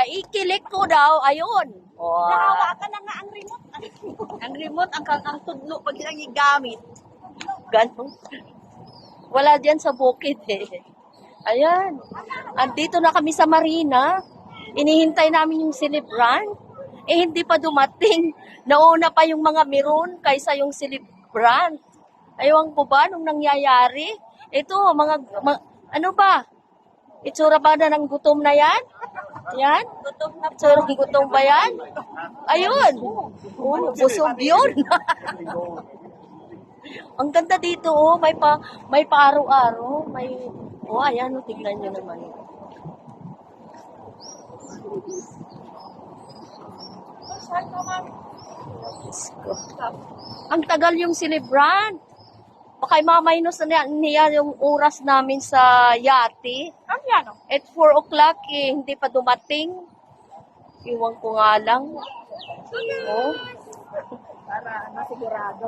Kaikilik ko daw, ayun. Oh. Nahawakan na nga ang remote. Ang remote, ang, ang tudlo, pag ilang igamit. Ganon. Wala dyan sa bukid eh. Ayan. Andito na kami sa marina. Inihintay namin yung celebrant. Eh, hindi pa dumating. Nauna pa yung mga meron kaysa yung celebrant. Ayaw ko ba nung nangyayari? Ito, mga, mga ano ba? Itsura ba na ng gutom na yan? Yan? Gutom na Itsura ng gutom ba yan? Ayun! Oh, busog yun! Ang ganda dito, oh. May pa, may paaro-aro. May, oh, ayan, oh, tignan nyo naman. Diyos ko. Ang tagal yung celebrant. Baka mamaynos na niya, niya yung oras namin sa yate. Ano yan? oh? At 4 o'clock, eh, hindi pa dumating. Iwan ko nga lang. Oh. Para ano, sigurado.